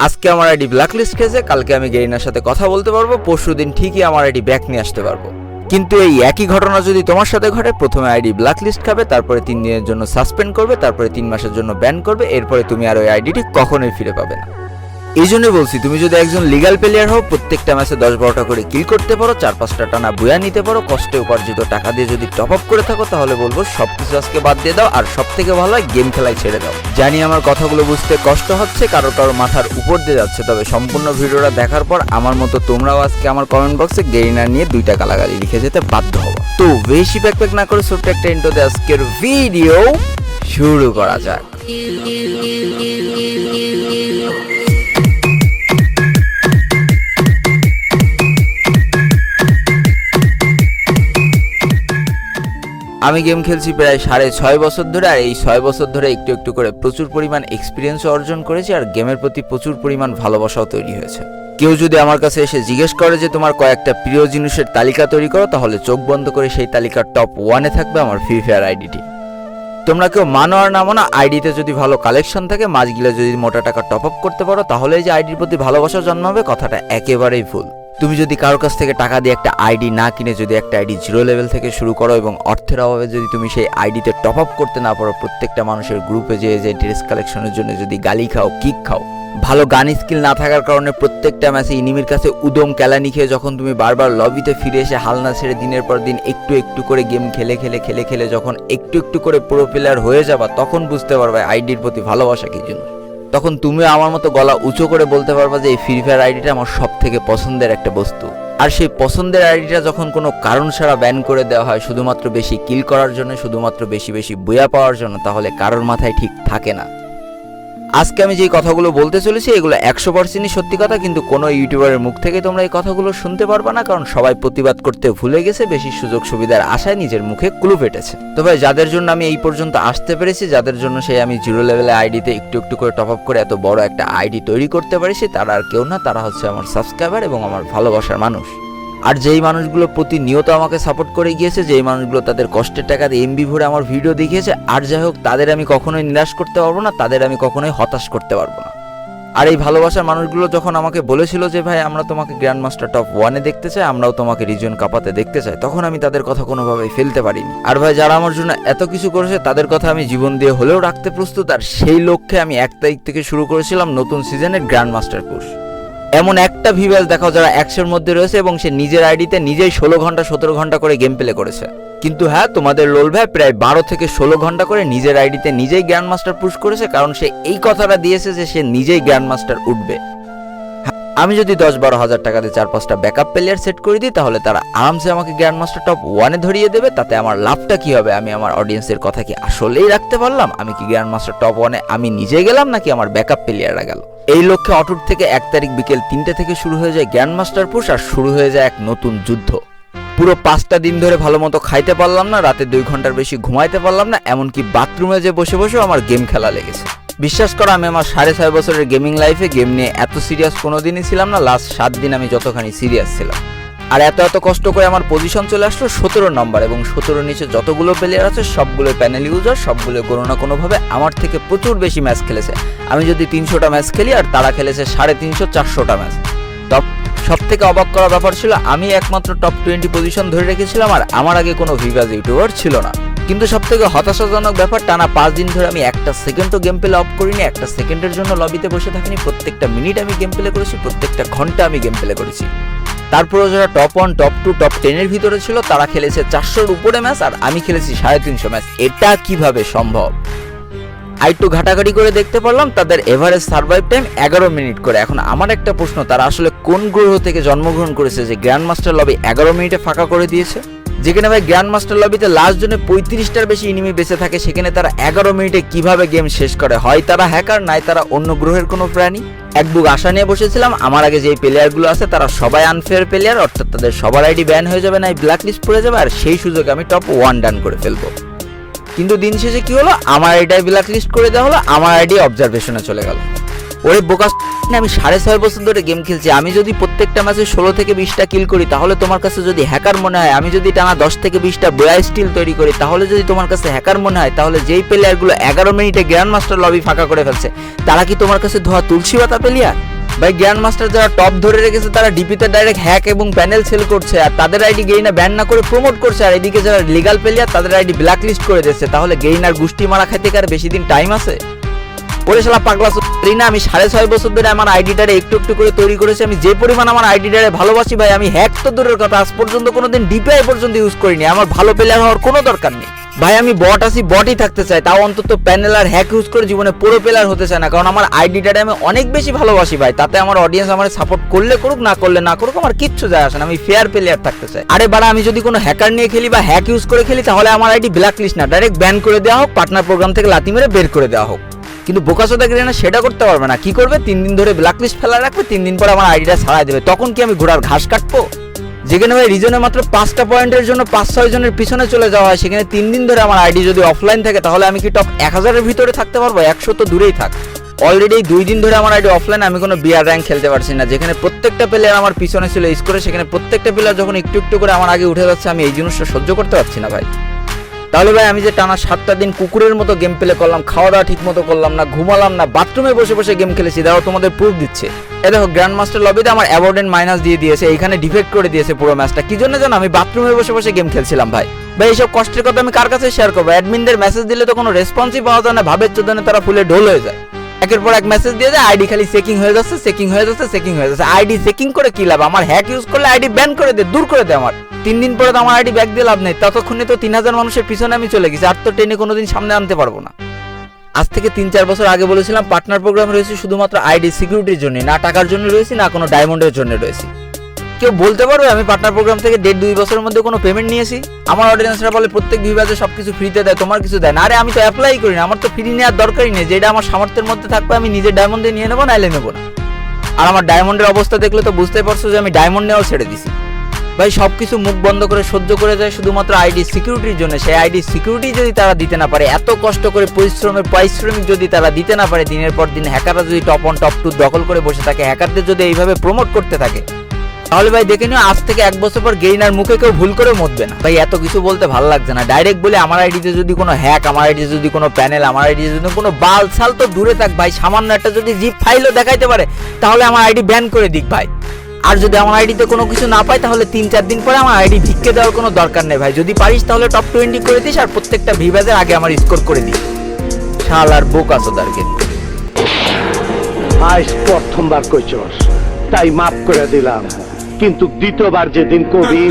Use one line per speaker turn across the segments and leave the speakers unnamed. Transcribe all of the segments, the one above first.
আজকে আমার ID blacklist খেয়েছে, কালকে আমি গেরিনার সাথে কথা বলতে পারব, পরশু দিন ঠিকই আমার আইডি ব্যাক নিয়ে আসতে পারব। কিন্তু এই একই ঘটনা যদি তোমার সাথে ঘটে, প্রথমে আইডি ব্ল্যাকলিস্ট খাবে, তারপরে তিন দিনের জন্য সাসপেন্ড করবে, তারপরে তিন মাসের জন্য ব্যান করবে, এরপরে তুমি আর ওই আইডিটি কখনোই ফিরে পাবে না। এই জন্য বলছি, তুমি যদি একজন লিগাল প্লেয়ার হও, প্রত্যেকটা ম্যাচে দশ বারোটা করে কিল করতে পারো চার পাঁচটা টানা বুয়া নিতে পারো, কষ্টে উপার্জিত টাকা দিয়ে যদি টপ আপ করে থাকো, তাহলে বলব সবকিছু আজকে বাদ দিয়ে দাও, আর সব থেকে ভালো হয় গেম খেলায় ছেড়ে দাও। জানি আমার কথাগুলো বুঝতে কষ্ট হচ্ছে, কারও কারও মাথার উপর দিয়ে যাচ্ছে, তবে সম্পূর্ণ ভিডিওটা দেখার পর আমার মতো তোমরাও আজকে আমার কমেন্ট বক্সে গেরিনার নিয়ে দুইটা গালাগালি লিখে যেতে বাধ্য হব। তো বেশি প্যাক প্যাক না করে ছোট্ট একটা ইন্টো দিয়ে আজকের ভিডিও শুরু করা যাক। আমি গেম খেলছি প্রায় সাড়ে ছয় বছর ধরে, আর এই ছয় বছর ধরে একটু একটু করে প্রচুর পরিমাণ এক্সপিরিয়েন্স অর্জন করেছি, আর গেমের প্রতি প্রচুর পরিমাণ ভালোবাসাও তৈরি হয়েছে। কেউ যদি আমার কাছে এসে জিজ্ঞেস করে যে, তোমার কয়েকটা প্রিয় জিনিসের তালিকা তৈরি করো? তাহলে চোখ বন্ধ করে সেই তালিকার টপ ওয়ানে থাকবে আমার ফ্রি ফায়ার আইডিটি তোমরা কেউ মানো আর না আইডিতে যদি ভালো কালেকশন থাকে, মাছগুলো যদি মোটা টাকা টপ আপ করতে পারো, তাহলে যে আইডির প্রতি ভালোবাসা জন্মাবে, কথাটা একেবারেই ভুল। তুমি যদি কারোর কাছ থেকে টাকা দিয়ে একটা আইডি না কিনে যদি একটা আইডি জিরো লেভেল থেকে শুরু করো এবং অর্থের অভাবে যদি তুমি সেই আইডিতে টপ আপ করতে না পারো, প্রত্যেকটা মানুষের গ্রুপে যে যে ড্রেস কালেকশনের জন্য যদি গালি খাও কিক খাও, ভালো গান স্কিল না থাকার কারণে প্রত্যেকটা ম্যাচে ইনিমির কাছে উদম কেলানি খেয়ে যখন তুমি বারবার লবিতে ফিরে এসে হালনা ছেড়ে দিনের পর দিন একটু একটু করে গেম খেলে খেলে খেলে খেলে যখন একটু একটু করে প্রো প্লেয়ার হয়ে যাবা, তখন বুঝতে পারবে আইডির প্রতি ভালোবাসা কি জন্য। তখন তুমি আমার মতো গলা উঁচু করে বলতে পারবা যে এই ফ্রি ফায়ার আইডিটা আমার সব থেকে পছন্দের একটা বস্তু। আর সেই পছন্দের আইডিটা যখন কোনো কারণ ছাড়া ব্যান করে দেওয়া হয়, শুধুমাত্র বেশি কিল করার জন্য, শুধুমাত্র বেশি বেশি বইয়া পাওয়ার জন্য, তাহলে কারোর মাথায় ঠিক থাকে না। আজকে আমি যেই কথাগুলো বলতে চলেছি, এগুলো একশো পার্সেন্টই সত্যি কথা, কিন্তু কোনো ইউটিউবারের মুখ থেকে তোমরা এই কথাগুলো শুনতে পারবে না, কারণ সবাই প্রতিবাদ করতে ভুলে গেছে, বেশি সুযোগ সুবিধার আশায় নিজের মুখে কুলু পেটেছে তো ভাই, যাদের জন্য আমি এই পর্যন্ত আসতে পেরেছি, যাদের জন্য সেই আমি জিরো লেভেলে আইডিতে একটু একটু করে টপ আপ করে এত বড় একটা আইডি তৈরি করতে পারিছি, তারা আর কেউ না, তারা হচ্ছে আমার সাবস্ক্রাইবার এবং আমার ভালোবাসার মানুষ। আর যেই মানুষগুলো প্রতিনিয়ত আমাকে সাপোর্ট করে গিয়েছে, যেই মানুষগুলো তাদের কষ্টের টাকা দিয়ে এমবি ভরে আমার ভিডিও দেখিয়েছে, আর যাই হোক, তাদের আমি কখনোই নিরাশ করতে পারব না, তাদের আমি কখনোই হতাশ করতে পারব না। আর এই ভালোবাসার মানুষগুলো যখন আমাকে বলেছিল যে, ভাই, আমরা তোমাকে গ্র্যান্ড মাস্টার টপ ওয়ানে দেখতে চাই, আমরাও তোমাকে রিজন কাপাতে দেখতে চাই, তখন আমি তাদের কথা কোনোভাবেই ফেলতে পারিনি। আর ভাই, যারা আমার জন্য এত কিছু করেছে, তাদের কথা আমি জীবন দিয়ে হলেও রাখতে প্রস্তুত, আর সেই লক্ষ্যে আমি এক তারিখ থেকে শুরু করেছিলাম নতুন সিজনের গ্র্যান্ড মাস্টার কোর্স এমন একটা ভিভেল দেখাও যারা একশোর মধ্যে রয়েছে এবং সে নিজের আইডিতে নিজেই ষোলো ঘণ্টা সতেরো ঘণ্টা করে গেম প্লে করেছে। কিন্তু হ্যাঁ তোমাদের লোল ভাই প্রায় বারো থেকে ষোলো ঘণ্টা করে নিজের আইডিতে নিজেই গ্র্যান্ড মাস্টার পুশ করেছে কারণ সে এই কথাটা দিয়েছে যে সে নিজেই গ্র্যান্ড মাস্টার উঠবে। হ্যাঁ, আমি যদি দশ বারো হাজার টাকা দিয়ে চার পাঁচটা ব্যাকআপ প্লেয়ার সেট করে দিই তাহলে তারা আরামসে আমাকে গ্র্যান্ড মাস্টার টপ ওয়ানে ধরিয়ে দেবে তাতে আমার লাভটা কি হবে? আমি আমার অডিয়েন্সের কথা কি আসলেই রাখতে পারলাম? আমি কি গ্র্যান্ড মাস্টার টপ ওয়ানে আমি নিজে গেলাম নাকি আমার ব্যাকআপ প্লেয়াররা গেল? এই লক্ষ্যে অটুট থেকে এক তারিখ বিকেল তিনটে থেকে শুরু হয়ে যায় গ্র্যান্ডমাস্টার পুশ আর শুরু হয়ে যায় এক নতুন যুদ্ধ। পুরো পাঁচটা দিন ধরে ভালো মতো খাইতে পারলাম না, রাতে দুই ঘণ্টার বেশি ঘুমাইতে পারলাম না, এমনকি বাথরুমে যে বসে বসেও আমার গেম খেলা লেগেছে। বিশ্বাস করো, আমি আমার সাড়ে ছয় বছরের গেমিং লাইফে গেম নিয়ে এত সিরিয়াস কোনোদিনই ছিলাম না লাস্ট সাত দিন আমি যতখানি সিরিয়াস ছিলাম। আর এত এত কষ্ট করে আমার পজিশন চলে আসলো সতেরো নম্বর এবং সতেরো নিচে যতগুলো প্লেয়ার আছে সবগুলো প্যানেল ইউজার সবগুলো কোনো না কোনোভাবে আমার থেকে প্রচুর বেশি ম্যাচ খেলেছে। আমি যদি তিনশোটা ম্যাচ খেলি আর তারা খেলেছে সাড়ে তিনশো, চারশোটা ম্যাচ টপ সব থেকে অবাক করা ব্যাপার ছিল, আমি একমাত্র টপ টোয়েন্টি পজিশন ধরে রেখেছিলাম আর আমার আগে কোনো ভিভাজ ইউটিউবার ছিল না। কিন্তু সব থেকে হতাশাজনক ব্যাপার, টানা পাঁচ দিন ধরে আমি একটা সেকেন্ডও গেম প্লে অফ করিনি, একটা সেকেন্ডের জন্য লবিতে বসে থাকিনি, প্রত্যেকটা মিনিট আমি গেম প্লে করেছি, প্রত্যেকটা ঘণ্টা আমি গেম প্লে করেছি। তারপরেও যারা top one top two top টেনের ভিতরে ছিল, তারা খেলেছে চারশোর উপরে ম্যাচ আর আমি খেলেছি সাড়ে তিনশো ম্যাচ এটা কীভাবে সম্ভব? আর একটু ঘাটাঘাটি করে দেখতে পারলাম, তাদের এভারেজ সার্ভাইভ টাইম এগারো মিনিট করে। এখন আমার একটা প্রশ্ন, তারা আসলে কোন গ্রহ থেকে জন্মগ্রহণ করেছে যে গ্র্যান্ড মাস্টার লবি এগারো মিনিটে ফাঁকা করে দিয়েছে? যেখানে ভাই গ্র্যান্ড মাস্টার লবিতে লাস্ট জনে পঁয়ত্রিশটার বেশি ইনিমি বেঁচে থাকে, সেখানে তারা এগারো মিনিটে কীভাবে গেম শেষ করে? হয় তারা হ্যাকার নাই তারা অন্য গ্রহের কোনো প্রাণী? এক বুক আশা নিয়ে বসেছিলাম, আমার আগে যে প্লেয়ারগুলো আছে, তারা সবাই আনফেয়ার প্লেয়ার অর্থাৎ তাদের সবার আইডি ব্যান হয়ে যাবে না ব্ল্যাক লিস্ট পড়ে যাবে, আর সেই সুযোগে আমি টপ ওয়ান ডান করে ফেলব। কিন্তু দিন শেষে কি হলো? আমার আইডিয়াই ব্ল্যাক লিস্ট করে দেওয়া হলো, আমার আইডি অবজারভেশনে চলে গেল। ওরে বোকা আমি সাড়ে ছয় বছর ধরে গেম খেলছি। আমি যদি প্রত্যেকটা ম্যাচে ষোলো থেকে বিশটা কিল করি, তাহলে তোমার কাছে যদি হ্যাকার মনে হয়, আমি যদি টানা দশ থেকে বিশটা বয়া স্টিল তৈরি করি, তাহলে যদি তোমার কাছে হ্যাকার মনে হয়, তাহলে যেই প্লেয়ারগুলো এগারো মিনিটে গ্র্যান্ড মাস্টার লবি ফাঁকা করে ফেলছে, তারা কি তোমার কাছে ধোয়া তুলসী পাতা প্লেয়ার ভাই গ্র্যান্ড মাস্টার যারা টপ ধরে রেখেছে, তারা ডিপিতে ডাইরেক্ট হ্যাক এবং প্যানেল সেল করছে, আর তাদের আইডি গেইনা ব্যান না করে প্রমোট করছে, আর এদিকে যারা লিগাল প্লেয়ার তাদের আইডি ব্ল্যাক লিস্ট করে দিচ্ছে তাহলে গেইনার গুষ্টি মারা খাইতে কার বেশি দিন টাইম আছে? ওরে শালা পাগলা না, আমি সাড়ে ছয় বছর ধরে আমার আইডিটারে একটু একটু করে তৈরি করেছি। আমি যে পরিমাণ আমার আইডিটারে ভালোবাসি ভাই, আমি হ্যাক তো দূরের কথা, আজ পর্যন্ত কোনোদিন ডিপিআই পর্যন্ত ইউজ করিনি। আমার ভালো প্লেয়ার হওয়ার কোনো দরকার নেই। ভাই, আমি বট আসি বটই থাকতে চাই। তাও অন্তত প্যানেল আর হ্যাক ইউজ করে জীবনে পুরো প্লেয়ার হতে চায় না, কারণ আমার আইডিটারে আমি অনেক বেশি ভালোবাসি ভাই। তাতে আমার অডিয়েন্স আমার সাপোর্ট করলে করুক, না করলে না করুক, আমার কিচ্ছু যায় আসে না। আমি ফেয়ার প্লেয়ার থাকতে চাই। আরে বাড়া, আমি যদি কোনো হ্যাকার নিয়ে খেলি বা হ্যাক ইউজ করে খেলি, তাহলে আমার আইডি ব্ল্যাক লিস্ট না। ডাইরেক্ট ব্যান করে দেওয়া হোক পার্টনার প্রোগ্রাম থেকে লাতি মেরে বের করে দেওয়া হোক। কিন্তু বোকাসোদা গ্রেনা সেটা করতে পারবে না। কি করবে? তিন দিন ধরে ব্ল্যাক লিস্ট ফেলা রাখবে, তিন দিন পর আমার আইডিটা ছাড়াই দেবে। তখন কি আমি ঘোড়ার ঘাস কাটবো? যেখানে ভাই রিজনে মাত্র পাঁচটা পয়েন্টের জন্য পাঁচ, ছয় জনের পিছনে চলে যাওয়া হয়, সেখানে তিন দিন ধরে আমার আইডি যদি অফলাইন থাকে, তাহলে আমি কি টপ এক হাজারের ভিতরে থাকতে পারব? একশো তো দূরেই থাক। অলরেডি দুই দিন ধরে আমার আইডি অফলাইন আমি কোনো বিয়ার র্যাঙ্ক খেলতে পারছি না। যেখানে প্রত্যেকটা প্লেয়ার আমার পিছনে ছিল স্কোরে সেখানে প্রত্যেকটা প্লেয়ার যখন একটু একটু করে আমার আগে উঠে যাচ্ছে, আমি এই জিনিসটা সহ্য করতে পারছি না ভাই। তাহলে ভাই, আমি যে টানা সাতটা দিন কুকুরের মতো গেম প্লে করলাম, খাওয়া দাওয়া ঠিক মতো করলাম না, ঘুমালাম না বাথরুমে বসে বসে গেম খেলেছি দাও তোমাদের প্রুফ দিচ্ছে। এ দেখো গ্র্যান্ড মাস্টার লবিতে আমার অ্যাওয়ার্ডেন্ট মাইনাস দিয়ে দিয়েছে, এইখানে ডিফেক্ট করে দিয়েছে পুরো ম্যাচটা কি জন্য জানো, আমি বাথরুমে বসে বসে গেম খেলছিলাম ভাই। ভাই, এইসব কষ্টের কথা আমি কার কাছে শেয়ার করব? অ্যাডমিনদের মেসেজ দিলে তো কোনো রেসপন্সই পাওয়া যায় না, ভাবের চোদনে তারা ফুলে ঢোল হয়ে যায়। একের পর এক মেসেজ দিয়ে যায় আইডি খালি চেকিং হয়ে যাচ্ছে চেকিং হয়ে যাচ্ছে চেকিং হয়ে যাচ্ছে। আইডি চেকিং করে কি লাভ? আমার হ্যাক ইউজ করলে আইডি ব্যান করে দে, দূর করে দে আমার। তিন দিন পরে তো আমার আইডি ব্যাক দিয়ে লাভ নেই। ততক্ষণে তো তিন হাজার মানুষের পিছনে আমি চলে গেছি, আর তো ট্রেনে কোনোদিন সামনে আনতে পারব না। আজ থেকে তিন চার বছর আগে বলেছিলাম, পার্টনার প্রোগ্রাম রয়েছে শুধুমাত্র আইডি সিকিউরিটির জন্য, না টাকার জন্য রয়েছে, না কোনো ডায়মন্ডের জন্য রয়েছে। কেউ বলতে পারবে, আমি পার্টনার প্রোগ্রাম থেকে দেড় দুই বছরের মধ্যে কোনো পেমেন্ট নিয়েছি? আমার অডিয়েন্সরা বলে, প্রত্যেক বিভাগে সব কিছু ফ্রিতে দেয়, তোমার কিছু দেয় না। আরে, আমি তো অ্যাপ্লাই করি না, আমার তো ফ্রি নেওয়ার দরকারই নেই। যেটা আমার সামর্থ্যের মধ্যে থাকবে, আমি নিজের ডায়মন্ড নিয়ে নেব, নাইলে নেব না। আর আমার ডায়মন্ডের অবস্থা দেখলে তো বুঝতে পারছ যে আমি ডায়মন্ড নেওয়াও ছেড়ে দিছি। ভাই সব কিছু মুখ বন্ধ করে সহ্য করে যায় শুধুমাত্র আইডি সিকিউরিটির জন্য। সেই আইডি সিকিউরিটি যদি তারা দিতে না পারে, এত কষ্ট করে পরিশ্রমের পারিশ্রমিক যদি তারা দিতে না পারে, দিনের পর দিন হ্যাকাররা যদি টপ অন টপ টু দখল করে বসে থাকে, হ্যাকারদের যদি এইভাবে প্রমোট করতে থাকে, তাহলে ভাই দেখে নিও, আজ থেকে এক বছর পর গেইনার মুখে কেউ ভুল করে মতবে না। ভাই, এত কিছু বলতে ভালো লাগছে না। ডাইরেক্ট বলে আমার আইডিতে যদি কোনো হ্যাক, আমার আইডিতে যদি কোনো প্যানেল, আমার আইডিতে যদি কোনো বাল ছাল তো দূরে থাক ভাই, সামান্য একটা যদি জিপ ফাইলও দেখাইতে পারে, তাহলে আমার আইডি ব্যান করে দিক ভাই। আর যদি আমার আইডিতে কোনো কিছু না পাই তাহলে তিন চার দিন পরে আমার আইডি ভিক্ষে দেওয়ার কোনো দরকার নেই ভাই। যদি পারিস তাহলে টপ টোয়েন্টি করে দিস আর প্রত্যেকটা ভিভাজের আগে আমার স্কোর করে দিস। শাল আর বোক আসো তারকে
আজ প্রথমবার কইছস তাই মাফ করে দিলাম। কিন্তু দ্বিতীয়বার যেদিন কবি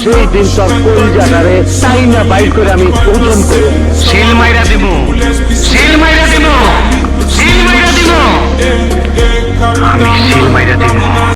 সেই দিন তোর কোন জায়গারে তাই না বাইর করে আমি ওজন করব
সিল মাইরা দিব সিল মাইরা দিব সিল মাইরা দিব আমি